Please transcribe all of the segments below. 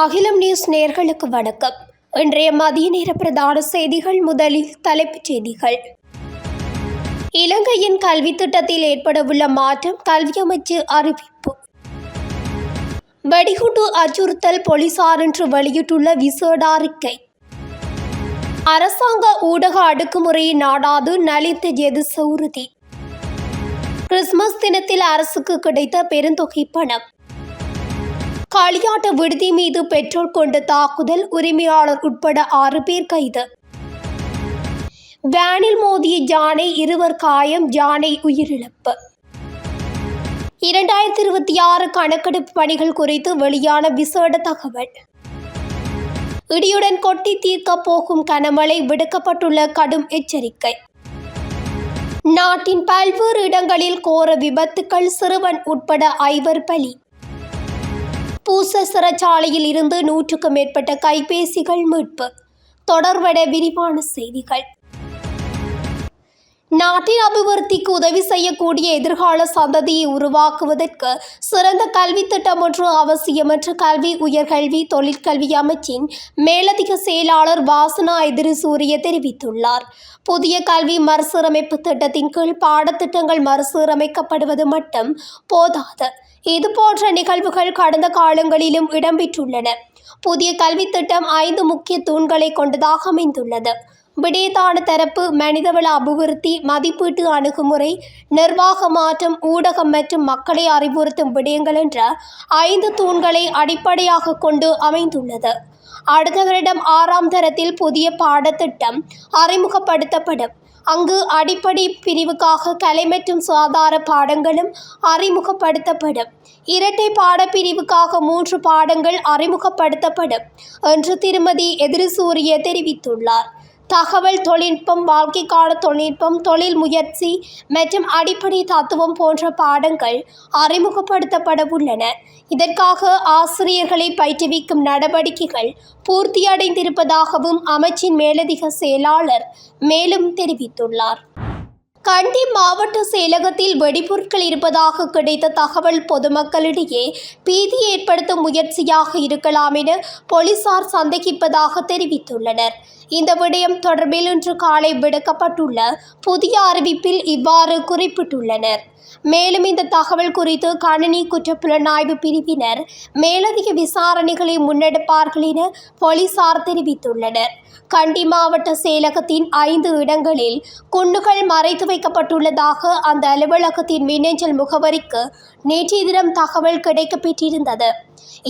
அகிலம் நியூஸ் நேர்களுக்கு வணக்கம். இன்றைய மதிய நேர பிரதான செய்திகள் முதலில் தலைப்புச் செய்திகள். இலங்கையின் கல்வித் திட்டத்தில் ஏற்படவுள்ள மாற்றம் கல்வி அமைச்சு அறிவிப்பு. வெடிகுண்டு அச்சுறுத்தல் போலீசார் என்று வெளியிட்டுள்ள விசேட அறிக்கை. அரசாங்க ஊடக அடுக்குமுறையை நாடாது நலிந்த ஜெது சௌருதி கிறிஸ்துமஸ் தினத்தில் அரசுக்கு கிடைத்த பெருந்தொகை பணம். களியாட்ட விடுதி மீது பெட்ரோல் கொண்ட தாக்குதல் உரிமையாளர் உட்பட ஆறு பேர் கைது. வேனில் மோதிய ஜானை இருவர் காயம் ஜானை உயிரிழப்பு. இரண்டாயிரத்தி இருபத்தி ஆறு கணக்கெடுப்பு பணிகள் குறித்து வெளியான விசேட தகவல். இடியுடன் கொட்டி தீர்க்கப் போகும் கனமழை விடுக்கப்பட்டுள்ள கடும் எச்சரிக்கை. நாட்டின் பல்வேறு இடங்களில் கோர விபத்துக்கள் சிறுவன் உட்பட ஐவர் பலி. பூச சிறைச்சாலையில் இருந்து நூற்றுக்கும் மேற்பட்ட கைபேசிகள் மீட்பு. தொடர்பட விரிவான செய்திகள். நாட்டின் அபிவிருத்திக்கு உதவி செய்யக்கூடிய எதிர்கால சந்ததியை உருவாக்குவதற்கு சிறந்த கல்வி திட்டம் ஒன்று அவசியம் என்று கல்வி உயர்கல்வி தொழிற்கல்வி அமைச்சின் மேலதிக செயலாளர் வாசனா எதிரி சூரிய தெரிவித்துள்ளார். புதிய கல்வி மறுசீரமைப்பு திட்டத்தின் கீழ் பாடத்திட்டங்கள் மறுசீரமைக்கப்படுவது மட்டும் போதாது. இதுபோன்ற நிகழ்வுகள் கடந்த காலங்களிலும் இடம்பெற்றுள்ளன. புதிய கல்வி திட்டம் ஐந்து முக்கிய தூண்களை கொண்டதாக அமைந்துள்ளது. விடயத்தான தரப்பு மனிதவள அபிவிருத்தி மதிப்பீட்டு அணுகுமுறை நிர்வாக மாற்றம் ஊடகம் மற்றும் மக்களை அறிவுறுத்தும் விடயங்கள் என்ற ஐந்து தூண்களை அடிப்படையாக கொண்டு அமைந்துள்ளது. அடுத்த வருடம் ஆறாம் தரத்தில் புதிய பாடத்திட்டம் அறிமுகப்படுத்தப்படும். அங்கு அடிப்படை பிரிவுக்காக கலை மற்றும் சுகாதார பாடங்களும் அறிமுகப்படுத்தப்படும். இரட்டை பாடப்பிரிவுக்காக மூன்று பாடங்கள் அறிமுகப்படுத்தப்படும் என்று திருமதி எதிரிசூரிய தெரிவித்துள்ளார். தகவல் தொழில்நுட்பம் வாழ்க்கைக்கான தொழில்நுட்பம் தொழில் முயற்சி மற்றும் அடிப்படை தத்துவம் போன்ற பாடங்கள் அறிமுகப்படுத்தப்பட உள்ளன இதற்காக ஆசிரியர்களை பயிற்றுவிக்கும் நடவடிக்கைகள் பூர்த்தியடைந்திருப்பதாகவும் அமைச்சின் மேலதிக செயலாளர் மேலும் தெரிவித்துள்ளார். கண்டி மாவட்ட செயலகத்தில் வெடிபொருட்கள் இருப்பதாக கிடைத்த தகவல் பொதுமக்களிடையே பீதி ஏற்படுத்தும் முயற்சியாக இருக்கலாம் என போலீசார் சந்தேகிப்பதாக தெரிவித்துள்ளனர். இந்த விடயம் தொடர்பில் இன்று காலை விடுக்கப்பட்டுள்ள புதிய அறிவிப்பில் இவ்வாறு குறிப்பிட்டுள்ளனர். மேலும் இந்த தகவல் குறித்து கணினி குற்றப்புலனாய்வு பிரிவினர் மேலதிக விசாரணைகளை முன்னெடுப்பார்கள் என போலீசார் தெரிவித்துள்ளனர். கண்டி மாவட்ட செயலகத்தின் ஐந்து இடங்களில் குண்டுகள் மறைத்து வைக்கப்பட்டுள்ளதாக அந்த அலுவலகத்தின் மின்னஞ்சல் முகவரிக்கு நேற்றைய தினம் தகவல் கிடைக்கப்பெற்றிருந்தது.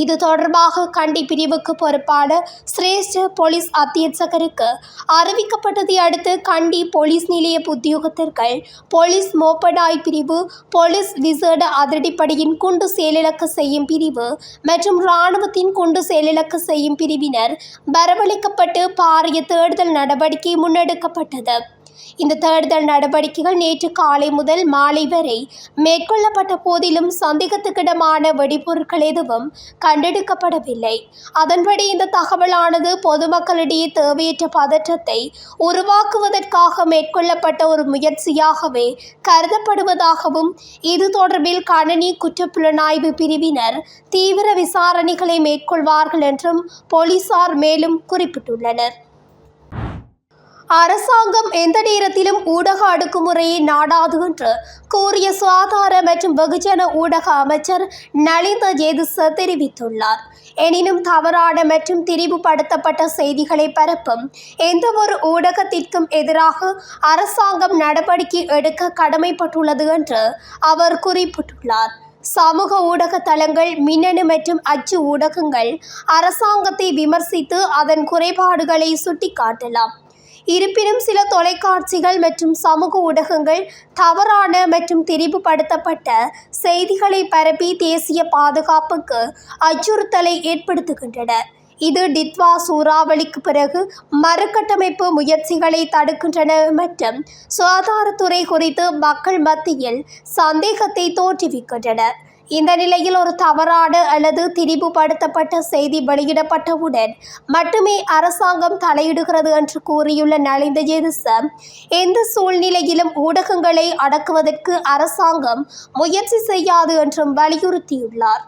இது தொடர்பாக கண்டி பிரிவுக்கு பொறுப்பான சிரேஷ்ட போலீஸ் அத்தியட்சகருக்கு அறிவிக்கப்பட்டதை அடுத்து கண்டி போலீஸ் நிலைய உத்தியோகத்தர்கள் போலீஸ் மோப்படாய் பிரிவு போலீஸ் விசேட அதிரடிப்படையின் குண்டு செயலிழக்க செய்யும் பிரிவு மற்றும் இராணுவத்தின் குண்டு செயலிழக்க செய்யும் பிரிவினர் வரவழைக்கப்பட்டு பாரிய தேடுதல் நடவடிக்கை முன்னெடுக்கப்பட்டது. இந்த தேடுதல் நடவடிக்கைகள் நேற்று காலை முதல் மாலை வரை மேற்கொள்ளப்பட்ட போதிலும் சந்தேகத்துக்கிடமான வெடிபொருட்கள் எதுவும் கண்டெடுக்கப்படவில்லை. அதன்படி இந்த தகவலானது பொதுமக்களிடையே தேவையற்ற பதற்றத்தை உருவாக்குவதற்காக மேற்கொள்ளப்பட்ட ஒரு முயற்சியாகவே கருதப்படுவதாகவும் இது தொடர்பில் கணனி குற்றப்புலனாய்வு பிரிவினர் தீவிர விசாரணைகளை மேற்கொள்வார்கள் என்றும் போலீசார் மேலும் குறிப்பிட்டுள்ளனர். அரசாங்கம் எந்த நேரத்திலும் ஊடக அடக்குமுறையை நாடாது என்று கூறிய சுகாதார மற்றும் வெகுஜன ஊடக அமைச்சர் நலிந்த ஜேதுச தெரிவித்துள்ளார். எனினும் தவறான மற்றும் திரிவுபடுத்தப்பட்ட செய்திகளை பரப்பும் எந்த ஒரு ஊடகத்திற்கும் எதிராக அரசாங்கம் நடவடிக்கை எடுக்க கடமைப்பட்டுள்ளது என்று அவர் குறிப்பிட்டுள்ளார். சமூக ஊடக தளங்கள் மின்னணு மற்றும் அச்சு ஊடகங்கள் அரசாங்கத்தை விமர்சித்து அதன் குறைபாடுகளை சுட்டிக்காட்டலாம். இருப்பினும் சில தொலைக்காட்சிகள் மற்றும் சமூக ஊடகங்கள் தவறான மற்றும் திரிவுபடுத்தப்பட்ட செய்திகளை பரப்பி தேசிய பாதுகாப்புக்கு அச்சுறுத்தலை ஏற்படுத்துகின்றன. இது டித்வா சூறாவளிக்கு பிறகு மறுகட்டமைப்பு முயற்சிகளை தடுக்கின்றன மற்றும் சுகாதாரத்துறை குறித்து மக்கள் மத்தியில் சந்தேகத்தை தோற்றுவிக்கின்றன. இந்த நிலையில் ஒரு தவறான அல்லது திரிவுபடுத்தப்பட்ட செய்தி வெளியிடப்பட்டவுடன் மட்டுமே அரசாங்கம் தலையிடுகிறது என்று கூறியுள்ள நலிந்த ஜெருசம் எந்த சூழ்நிலையிலும் ஊடகங்களை அடக்குவதற்கு அரசாங்கம் முயற்சி செய்யாது என்றும் வலியுறுத்தியுள்ளார்.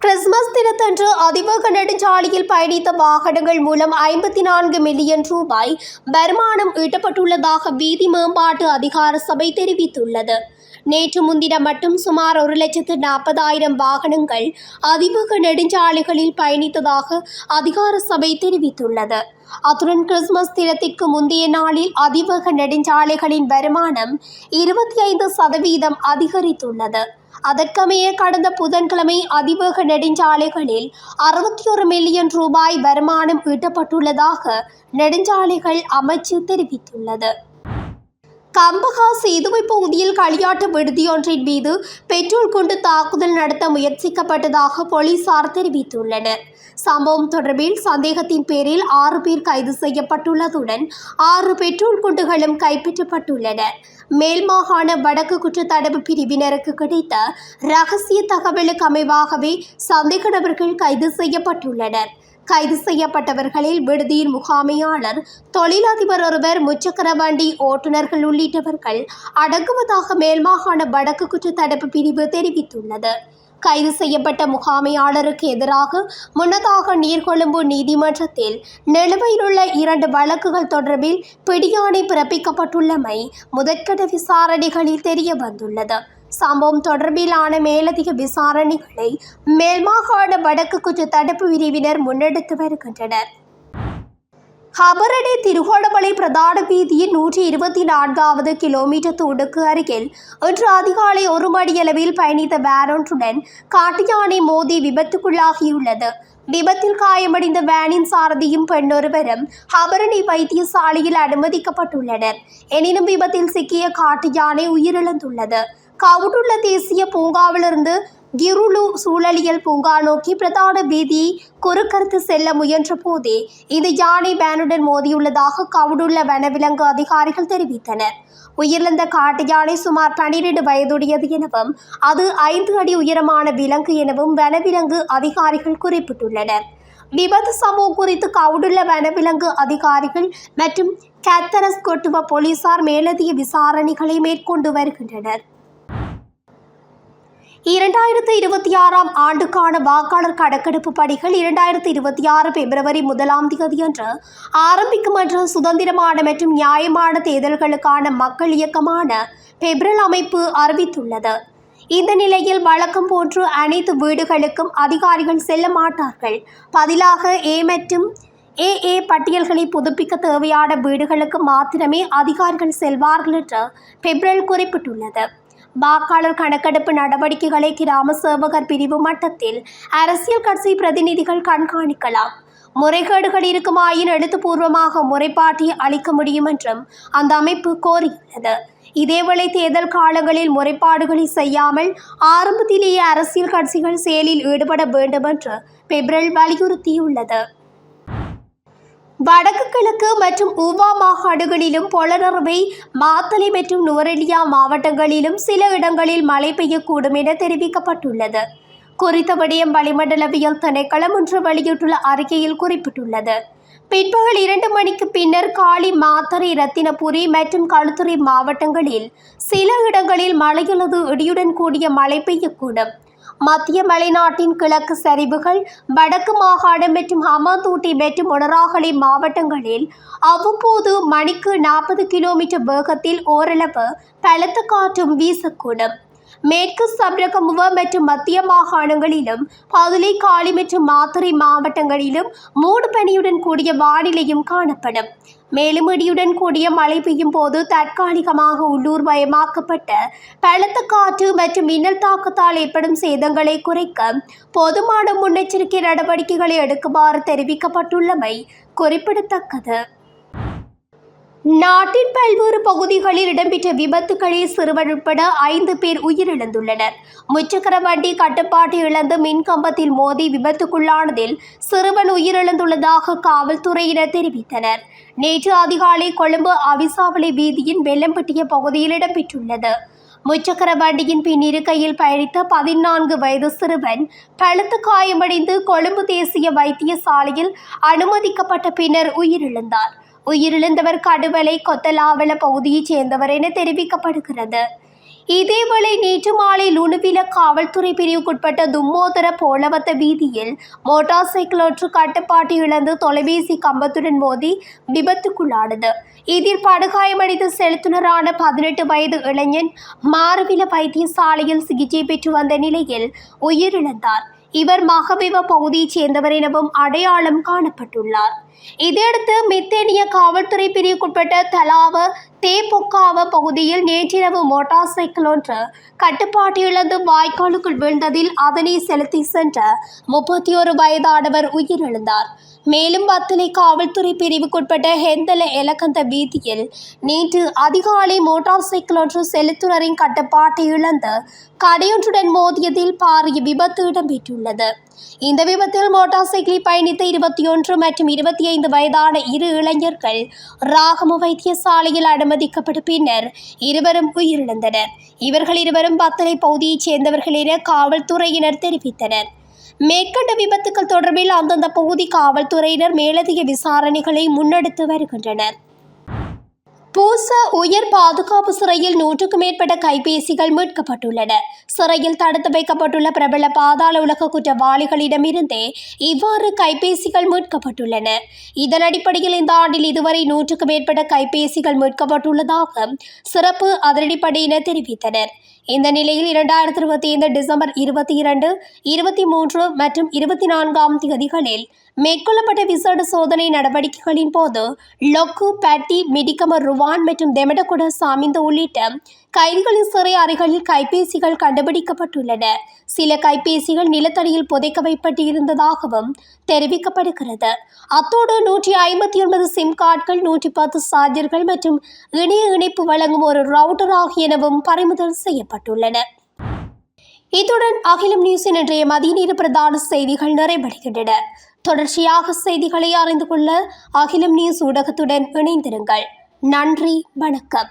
கிறிஸ்துமஸ் தினத்தன்று அதிவேக நெடுஞ்சாலையில் பயணித்த வாகனங்கள் மூலம் ஐம்பத்தி நான்கு மில்லியன் ரூபாய் வருமானம் ஈட்டப்பட்டுள்ளதாக வீதி மேம்பாட்டு அதிகார சபை தெரிவித்துள்ளது. நேற்று முன்தினம் மட்டும் சுமார் ஒரு லட்சத்து நாற்பதாயிரம் வாகனங்கள் அதிமுக நெடுஞ்சாலைகளில் பயணித்ததாக அதிகார சபை தெரிவித்துள்ளது. அத்துடன் கிறிஸ்துமஸ் தினத்திற்கு முந்தைய நாளில் அதிவேக நெடுஞ்சாலைகளின் வருமானம் இருபத்தி ஐந்து சதவீதம் அதிகரித்துள்ளது. அதற்கமைய கடந்த புதன்கிழமை அதிவேக நெடுஞ்சாலைகளில் அறுபத்தி ஒரு மில்லியன் ரூபாய் வருமானம் ஈட்டப்பட்டுள்ளதாக நெடுஞ்சாலைகள் அமைச்சு தெரிவித்துள்ளது. கம்பகா சேதுவை பகுதியில் களியாட்ட விடுதியொன்றின் மீது பெட்ரோல் கொண்டு தாக்குதல் நடத்த முயற்சிக்கப்பட்டதாக போலீசார் தெரிவித்துள்ளனர். சம்பவம் தொடர்பில் சந்தேகத்தின் பேரில் ஆறு பேர் கைது செய்யப்பட்டுள்ளதுடன் ஆறு பெட்ரோல் குண்டுகளும் கைப்பற்றப்பட்டுள்ளன மேல் மாகாண வடக்கு குற்றத்தடுப்பு பிரிவினருக்கு கிடைத்த ரகசிய தகவலுக்கு அமைவாகவே சந்தேக நபர்கள் கைது செய்யப்பட்டுள்ளனர். கைது செய்யப்பட்டவர்களில் விடுதியின் முகாமையாளர் தொழிலதிபர் ஒருவர் முச்சக்கர வண்டி ஓட்டுநர்கள் உள்ளிட்டவர்கள் அடங்குவதாக மேல்மாகாண வடக்கு குற்றத்தடுப்பு பிரிவு தெரிவித்துள்ளது. கைது செய்யப்பட்ட முகாமையாளருக்கு எதிராக முன்னதாக நீர்கொழும்பு நீதிமன்றத்தில் நிலுவையிலுள்ள இரண்டு வழக்குகள் தொடர்பில் பிடியாணை பிறப்பிக்கப்பட்டுள்ளமை முதற்கட்ட விசாரணைகளில் தெரிய வந்துள்ளது சம்பவம் தொடர்பிலான மேலதிக விசாரணைகளை மேல்மாகாண வடக்கு குற்ற தடுப்பு பிரிவினர் முன்னெடுத்து வருகின்றனர். ஹபரடி திருகோணமலை பிரதான வீதியின் நூற்றி இருபத்தி நான்காவது கிலோமீட்டர் தூண்டுக்கு அருகில் இன்று அதிகாலை ஒரு மணியளவில் பயணித்த வேரொன்றுடன் காட்டு யானை மோதி விபத்துக்குள்ளாகியுள்ளது. விபத்தில் காயமடைந்த வேனின் சாரதியும் பெண்ணொருவரும் ஹபரணி வைத்தியசாலையில் அனுமதிக்கப்பட்டுள்ளனர். எனினும் விபத்தில் சிக்கிய காட்டு யானை உயிரிழந்துள்ளது. கவுடுள்ள தேசிய பூங்காவிலிருந்து கிருளு சூழலியல் பூங்கா நோக்கி பிரதான வீதியை குறுக்கறுத்து செல்ல முயன்ற போதே இந்த யானை வேனுடன் மோதியுள்ளதாக கவுடுள்ள வனவிலங்கு அதிகாரிகள் தெரிவித்தனர். உயிரிழந்த காட்டு யானை சுமார் பனிரெண்டு வயதுடையது எனவும் அது ஐந்து அடி உயரமான விலங்கு எனவும் வனவிலங்கு அதிகாரிகள் குறிப்பிட்டுள்ளனர். விபத்து சம்பவம் குறித்து கவுடுள்ள வனவிலங்கு அதிகாரிகள் மற்றும் கேத்தரஸ் கொட்டுவ போலீசார் மேலதிக விசாரணைகளை மேற்கொண்டு வருகின்றனர். இரண்டாயிரத்து இருபத்தி ஆறாம் ஆண்டுக்கான வாக்காளர் கணக்கெடுப்பு பணிகள் இரண்டாயிரத்து இருபத்தி ஆறு பிப்ரவரி முதலாம் தேதியன்று ஆரம்பிக்கும் என்று சுதந்திரமான மற்றும் நியாயமான தேர்தல்களுக்கான மக்கள் இயக்கமான பெப்ரல் அமைப்பு அறிவித்துள்ளது. இந்த நிலையில் வழக்கம் போன்று அனைத்து வீடுகளுக்கும் அதிகாரிகள் செல்ல மாட்டார்கள். பதிலாக ஏ மற்றும் ஏ ஏ பட்டியல்களை புதுப்பிக்க தேவையான வீடுகளுக்கு மாத்திரமே அதிகாரிகள் செல்வார்கள் என்று பெப்ரல் குறிப்பிட்டுள்ளது. வாக்காளர் கணக்கெடுப்பு நடவடிக்கைகளை கிராம சேவகர் பிரிவு மட்டத்தில் அரசியல் கட்சி பிரதிநிதிகள் கண்காணிக்கலாம். முறைகேடுகள் இருக்குமாயின் எழுத்துப்பூர்வமாக முறைப்பாட்டை அளிக்க முடியும் என்றும் அந்த அமைப்பு கோரியுள்ளது. இதேவேளை தேர்தல் காலங்களில் முறைப்பாடுகளை செய்யாமல் ஆரம்பத்திலேயே அரசியல் கட்சிகள் செயலில் ஈடுபட வேண்டும் என்று பெப்ரல் வலியுறுத்தியுள்ளது. வடக்கு கிழக்கு மற்றும் ஊவா மாகாடுகளிலும் பொலனறுவை மாத்தலை மற்றும் நுவரெலியா மாவட்டங்களிலும் சில இடங்களில் மழை பெய்யக்கூடும் என தெரிவிக்கப்பட்டுள்ளது. குறித்த விடயம் வளிமண்டலவியல் திணைக்களம் ஒன்று வெளியிட்டுள்ள அறிக்கையில் குறிப்பிட்டுள்ளது. பிற்பகல் இரண்டு மணிக்கு பின்னர் காளி மாத்தறை ரத்தினபுரி மற்றும் களுத்துறை மாவட்டங்களில் சில இடங்களில் மழையல்லது இடியுடன் கூடிய மழை பெய்யக்கூடும். மத்திய மலைநாட்டின் கிழக்கு சரிவுகள் வடக்கு மாகாணம் மற்றும் ஹமாந்தூட்டி மற்றும் மொனராகலை மாவட்டங்களில் அவ்வப்போது மணிக்கு நாற்பது கிலோமீட்டர் வேகத்தில் ஓரளவு பலத்த காற்றும் வீசக்கூடும். மேற்கு சப்ரகமுவ மற்றும் மத்திய மாகாணங்களிலும் பதுளை காளி மற்றும் மாத்தறை மாவட்டங்களிலும் மூடு பனியுடன் கூடிய வானிலையும் காணப்படும். மேலும் இடியுடன் கூடிய மழை பெய்யும் போது தற்காலிகமாக உள்ளூர் மயமாக்கப்பட்ட பலத்த காற்று மற்றும் மின்னல் தாக்கத்தால் ஏற்படும் சேதங்களை குறைக்க போதுமான முன்னெச்சரிக்கை நடவடிக்கைகளை எடுக்குமாறு தெரிவிக்கப்பட்டுள்ளமை குறிப்பிடத்தக்கது. நாட்டின் பல்வேறு பகுதிகளில் இடம்பெற்ற விபத்துகளில் சிறுவன் உட்பட ஐந்து பேர் உயிரிழந்துள்ளனர். முச்சக்கர வண்டி கட்டுப்பாட்டை இழந்து மின்கம்பத்தில் மோதி விபத்துக்குள்ளானதில் சிறுவன் உயிரிழந்துள்ளதாக காவல்துறையினர் தெரிவித்தனர். நேற்று அதிகாலை கொழும்பு அவிசாவளி வீதியின் வெள்ளம்பட்டிய பகுதியில் இடம்பெற்றுள்ளது. முச்சக்கர வண்டியின் பின் இருக்கையில் பயணித்த பதினான்கு வயது சிறுவன் பழுத்து காயமடைந்து கொழும்பு தேசிய வைத்தியசாலையில் அனுமதிக்கப்பட்ட பின்னர் உயிரிழந்தார். உயிரிழந்தவர் கடுவலை கொத்தலாவல பகுதியைச் சேர்ந்தவர் என தெரிவிக்கப்படுகிறது. இதேவேளை நேற்று மாலை லுணுவில காவல்துறை பிரிவுக்குட்பட்ட தும்மோதர போலவத்த வீதியில் மோட்டார் சைக்கிள் ஒன்று கட்டுப்பாட்டு இழந்து தொலைபேசி கம்பத்துடன் மோதி விபத்துக்குள்ளானது. இதில் படுகாயமடைந்த செலுத்துனரான பதினெட்டு வயது இளைஞன் மாறுவில வைத்தியசாலையில் சிகிச்சை பெற்று வந்த நிலையில் உயிரிழந்தார். இவர் மகவிவ பகுதியைச் சேர்ந்தவர் எனவும் அடையாளம் காணப்பட்டுள்ளார். இதையடுத்து மெத்தேனிய காவல்துறை பிரிவுக்குட்பட்ட தலாவ தேபொக்காவ பகுதியில் நேற்றிரவு மோட்டார் சைக்கிள் ஒன்று கட்டுப்பாட்டிலிருந்து வாய்க்காலுக்குள் வீழ்ந்ததில் அதனை செலுத்தி சென்ற முப்பத்தி ஒரு வயதானவர் உயிரிழந்தார். மேலும் பத்தலை காவல்துறை பிரிவுக்குட்பட்ட ஹெந்தல எலக்கந்த வீதியில் நேற்று அதிகாலை மோட்டார் சைக்கிள் ஒன்று செலுத்துனரின் கட்டுப்பாட்டை இழந்து கடையொன்றுடன் மோதியதில் பாரிய விபத்து இடம்பெற்றுள்ளது. இந்த விபத்தில் மோட்டார் சைக்கிளில் பயணித்த இருபத்தி ஒன்று மற்றும் இருபத்தி ஐந்து வயதான இரு இளைஞர்கள் ராகம வைத்தியசாலையில் அனுமதிக்கப்பட்ட பின்னர் இருவரும் உயிரிழந்தனர். இவர்கள் இருவரும் பத்தலை பகுதியைச் சேர்ந்தவர்கள் என காவல்துறையினர் தெரிவித்தனர். மேற்கண்ட விபத்துக்கள் தொடர்பில் அந்தந்த பகுதி காவல்துறையினர் மேலதிக விசாரணைகளை முன்னெடுத்து வருகின்றனர். பூச உயர் பாதுகாப்பு சிறையில் நூற்றுக்கும் மேற்பட்ட கைபேசிகள் மீட்கப்பட்டுள்ளன. சிறையில் தடுத்து வைக்கப்பட்டுள்ள பிரபல பாதாள உலக குற்றவாளிகளிடமிருந்தே இவ்வாறு கைபேசிகள் மீட்கப்பட்டுள்ளன. இதன் அடிப்படையில் இந்த ஆண்டில் இதுவரை நூற்றுக்கும் மேற்பட்ட கைபேசிகள் மீட்கப்பட்டுள்ளதாக சிறப்பு அதிரடிப்படையினர் தெரிவித்தனர். இந்த நிலையில் இரண்டாயிரத்தி இருபத்தி ஐந்து டிசம்பர் இருபத்தி இரண்டு இருபத்தி மூன்று மற்றும் இருபத்தி நான்காம் தேதிகளில் மேற்கொள்ளப்பட்ட விசேட சோதனை நடவடிக்கைகளின் போது லொக்கு பேட்டி மிடிக்கம ருவான் மற்றும் தெமடகுட சாமிந்த உள்ளிட்ட கைதிகளின் சிறை அறைகளில் கைபேசிகள் கண்டுபிடிக்கப்பட்டுள்ளன. சில கைபேசிகள் நிலத்தடியில் புதைக்க வைப்பட்டிருந்ததாகவும் தெரிவிக்கப்படுகிறது. அத்தோடு நூற்றி ஐம்பத்தி ஒன்பது சிம் கார்டுகள் நூற்றி பத்து சார்ஜர்கள் மற்றும் இணைய இணைப்பு வழங்கும் ஒரு ரவுட்டர் ஆகியனவும் பறிமுதல் செய்யப்பட்டுள்ளன. இத்துடன் அகிலம் நியூஸின் இன்றைய மதிய நேர பிரதான செய்திகள் நிறைவடைகின்றன. தொடர்ச்சியாக செய்திகளை அறிந்து கொள்ள அகிலம் நியூஸ் ஊடகத்துடன் இணைந்திருங்கள். நன்றி வணக்கம்.